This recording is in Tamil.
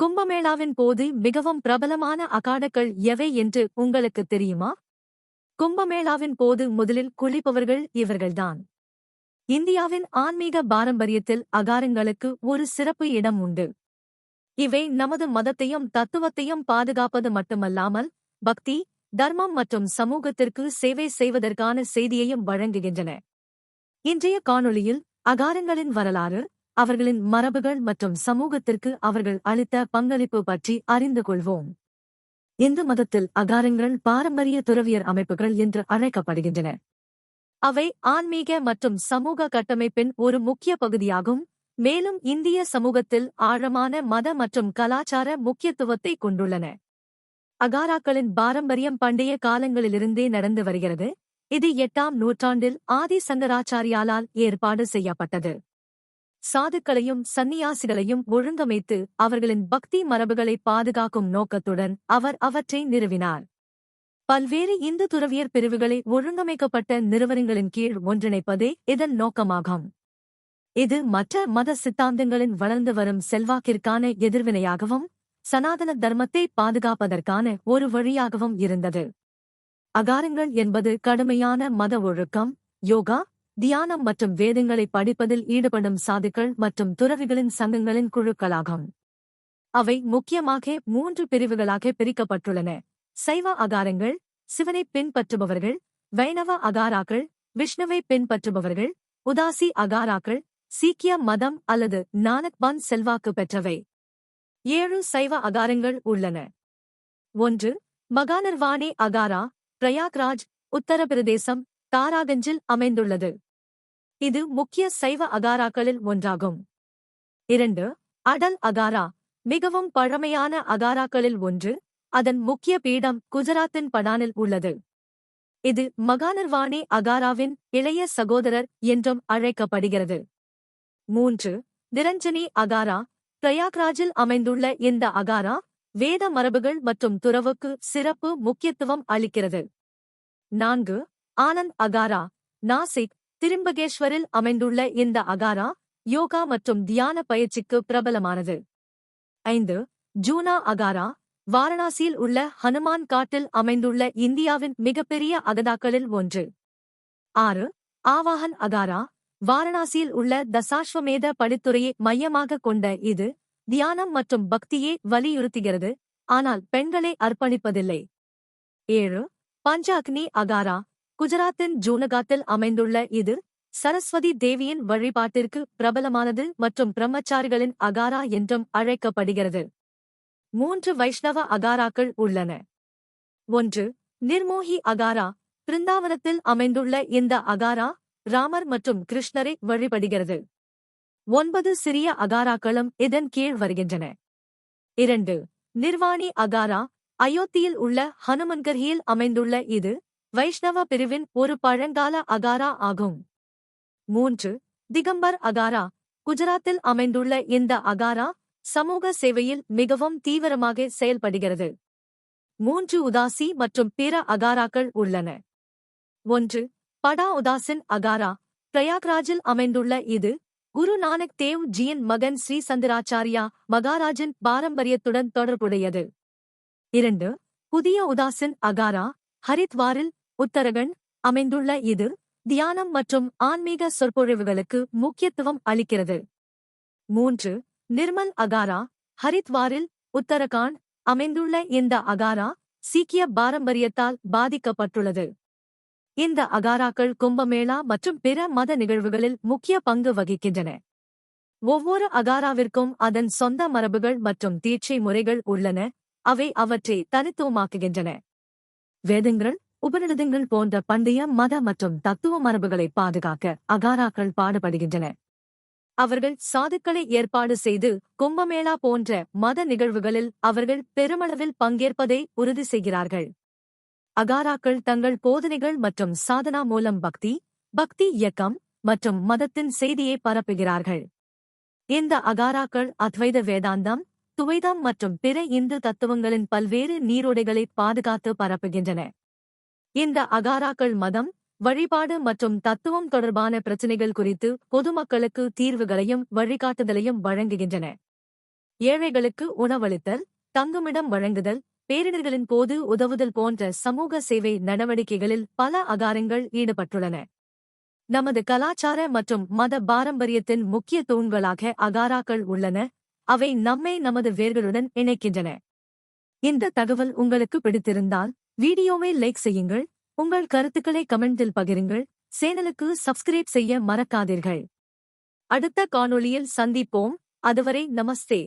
கும்பமேளாவின் போது மிகவும் பிரபலமான அகாடக்கள் எவை என்று உங்களுக்கு தெரியுமா? கும்பமேளாவின் போது முதலில் குளிப்பவர்கள் இவர்கள்தான். இந்தியாவின் ஆன்மீக பாரம்பரியத்தில் அகாரங்களுக்கு ஒரு சிறப்பு இடம் உண்டு. இவை நமது மதத்தையும் தத்துவத்தையும் பாதுகாப்பது மட்டுமல்லாமல் பக்தி தர்மம் மற்றும் சமூகத்திற்கு சேவை செய்வதற்கான செய்தியையும் வழங்குகின்றன. இன்றைய காணொளியில் அகாரங்களின் வரலாறு அவர்களின் மரபுகள் மற்றும் சமூகத்திற்கு அவர்கள் அளித்த பங்களிப்பு பற்றி அறிந்து கொள்வோம். இந்து மதத்தில் அகாரங்கள் பாரம்பரிய துறவியர் அமைப்புகள் என்று அழைக்கப்படுகின்றன. அவை ஆன்மீக மற்றும் சமூக கட்டமைப்பின் ஒரு முக்கிய பகுதியாகும். மேலும் இந்திய சமூகத்தில் ஆழமான மத மற்றும் கலாச்சார முக்கியத்துவத்தை கொண்டுள்ளன. அகாராக்களின் பாரம்பரியம் பண்டைய காலங்களிலிருந்தே நடந்து வருகிறது. இது எட்டாம் நூற்றாண்டில் ஆதி சங்கராச்சாரியாலால் ஏற்பாடு செய்யப்பட்டது. சாதுக்களையும் சந்நியாசிகளையும் ஒழுங்கமைத்து அவர்களின் பக்தி மரபுகளை பாதுகாக்கும் நோக்கத்துடன் அவர் அவற்றை நிறுவினார். பல்வேறு இந்து துறவியர் பிரிவுகளை ஒழுங்கமைக்கப்பட்ட நிறுவனங்களின் கீழ் ஒன்றிணைப்பதே இதன் நோக்கமாகும். இது மற்ற மத சித்தாந்தங்களின் வளர்ந்து வரும் செல்வாக்கிற்கான எதிர்வினையாகவும் சனாதன தர்மத்தை பாதுகாப்பதற்கான ஒரு வழியாகவும் இருந்தது. அகாரங்கள் என்பது கடுமையான மத ஒழுக்கம் யோகா தியானம் மற்றும் வேதங்களை படிப்பதில் ஈடுபடும் சாதுக்கள் மற்றும் துறவிகளின் சங்கங்களின் குழுக்களாகும். அவை முக்கியமாக மூன்று பிரிவுகளாக பிரிக்கப்பட்டுள்ளன. சைவ அகாரங்கள் சிவனை பின்பற்றுபவர்கள் வைணவ அகாராக்கள் விஷ்ணுவை பின்பற்றுபவர்கள் உதாசி அகாராக்கள் சீக்கிய மதம் அல்லது நானக் பந்த் செல்வாக்கு பெற்றவை. ஏழு சைவ அகாரங்கள் உள்ளன. ஒன்று மகானர்வாணி அகாரா பிரயாக்ராஜ் உத்தரப்பிரதேசம் தாராகஞ்சில் அமைந்துள்ளது. இது முக்கிய சைவ அகாராக்களில் ஒன்றாகும். இரண்டு அடல் அகாரா மிகவும் பழமையான அகாராக்களில் ஒன்று அதன் முக்கிய பீடம் குஜராத்தின் படானில் உள்ளது. இது மகானர்வாணி அகாராவின் இளைய சகோதரர் என்றும் அழைக்கப்படுகிறது. மூன்று நிரஞ்சனி அகாரா பிரயாக்ராஜில் அமைந்துள்ள இந்த அகாரா வேத மரபுகள் மற்றும் துறவுக்கு சிறப்பு முக்கியத்துவம் அளிக்கிறது. நான்கு ஆனந்த் அகாரா நாசிக் திரும்பகேஸ்வரில் அமைந்துள்ள இந்த அகாரா யோகா மற்றும் தியான பயிற்சிக்கு பிரபலமானது. ஐந்து ஜூனா அகாரா வாரணாசியில் உள்ள ஹனுமான் காட்டில் அமைந்துள்ள இந்தியாவின் மிகப்பெரிய அகதாக்களில் ஒன்று. ஆறு ஆவாகன் அகாரா வாரணாசியில் உள்ள தசாஸ்வமேத படித்துறையை மையமாக கொண்ட இது தியானம் மற்றும் பக்தியே வலியுறுத்துகிறது ஆனால் பெண்களை அர்ப்பணிப்பதில்லை. ஏழு பஞ்சாக்னி அகாரா குஜராத்தின் ஜூனகாத்தில் அமைந்துள்ள இது சரஸ்வதி தேவியின் வழிபாட்டிற்கு பிரபலமானது மற்றும் பிரம்மச்சாரிகளின் அகாரா என்றும் அழைக்கப்படுகிறது. மூன்று வைஷ்ணவ அகாராக்கள் உள்ளன. ஒன்று நிர்மோகி அகாரா பிருந்தாவனத்தில் அமைந்துள்ள இந்த அகாரா ராமர் மற்றும் கிருஷ்ணரை வழிபடுகிறது. ஒன்பது சிறிய அகாராக்களும் இதன் கீழ் வருகின்றன. இரண்டு நிர்வாணி அகாரா அயோத்தியில் உள்ள ஹனுமன்கர்ஹியில் அமைந்துள்ள இது வைஷ்ணவ பிரிவின் ஒரு பழங்கால அகாரா ஆகும். மூன்று திகம்பர் அகாரா குஜராத்தில் அமைந்துள்ள இந்த அகாரா சமூக சேவையில் மிகவும் தீவிரமாக செயல்படுகிறது. மூன்று உதாசி மற்றும் பிற அகாராக்கள் உள்ளன. ஒன்று படா உதாசின் அகாரா பிரயாக்ராஜில் அமைந்துள்ள இது குரு நானக் தேவ் ஜியின் மகன் ஸ்ரீ சந்திராச்சாரியா மகாராஜின் பாரம்பரியத்துடன் தொடர்புடையது. இரண்டு புதிய உதாசின் அகாரா ஹரித்வாரில் உத்தரகண்ட் அமைந்துள்ள இது தியானம் மற்றும் ஆன்மீக சொற்பொழிவுகளுக்கு முக்கியத்துவம் அளிக்கிறது. மூன்று நிர்மல் அகாரா ஹரித்வாரில் உத்தரகாண்ட் அமைந்துள்ள இந்த அகாரா சீக்கிய பாரம்பரியத்தால் பாதிக்கப்பட்டுள்ளது. இந்த அகாராக்கள் கும்பமேளா மற்றும் பிற மத நிகழ்வுகளில் முக்கிய பங்கு வகிக்கின்றன. ஒவ்வொரு அகாராவிற்கும் அதன் சொந்த மரபுகள் மற்றும் தீட்சை முறைகள் உள்ளன அவை அவற்றை தனித்துவமாக்குகின்றன. வேதங்கள் உபநிடதங்கள் போன்ற பண்டைய மத மற்றும் தத்துவ மரபுகளை பாதுகாக்க அகாராக்கள் பாடுபடுகின்றன. அவர்கள் சாதுக்களை ஏற்பாடு செய்து கும்பமேளா போன்ற மத நிகழ்வுகளில் அவர்கள் பெருமளவில் பங்கேற்பதை உறுதி செய்கிறார்கள். அகாராக்கள் தங்கள் போதனைகள் மற்றும் சாதனா மூலம் பக்தி பக்தி இயக்கம் மற்றும் மதத்தின் செய்தியை பரப்புகிறார்கள். இந்த அகாராக்கள் அத்வைத வேதாந்தம் துவைதம் மற்றும் பிற இந்து தத்துவங்களின் பல்வேறு நீரோடைகளை பாதுகாத்து பரப்புகின்றன. இந்த அகாராக்கள் மதம் வழிபாடு மற்றும் தத்துவம் தொடர்பான பிரச்சினைகள் குறித்து பொதுமக்களுக்கு தீர்வுகளையும் வழிகாட்டுதலையும் வழங்குகின்றன. ஏழைகளுக்கு உணவளித்தல் தங்குமிடம் வழங்குதல் பேரிடர்களின் போது உதவுதல் போன்ற சமூக சேவை நடவடிக்கைகளில் பல அகாரங்கள் ஈடுபட்டுள்ளன. நமது கலாச்சார மற்றும் மத பாரம்பரியத்தின் முக்கிய தூண்களாக அகாராக்கள் உள்ளன. அவை நம்மை நமது வேர்களுடன் இணைக்கின்றன. இந்த தகவல் உங்களுக்கு பிடித்திருந்தால் வீடியோவை லைக் செய்யுங்கள் உங்கள் கருத்துக்களை கமெண்டில் பகிருங்கள் சேனலுக்கு சப்ஸ்கிரைப் செய்ய மறக்காதீர்கள். அடுத்த காணொளியில் சந்திப்போம் அதுவரை நமஸ்தே.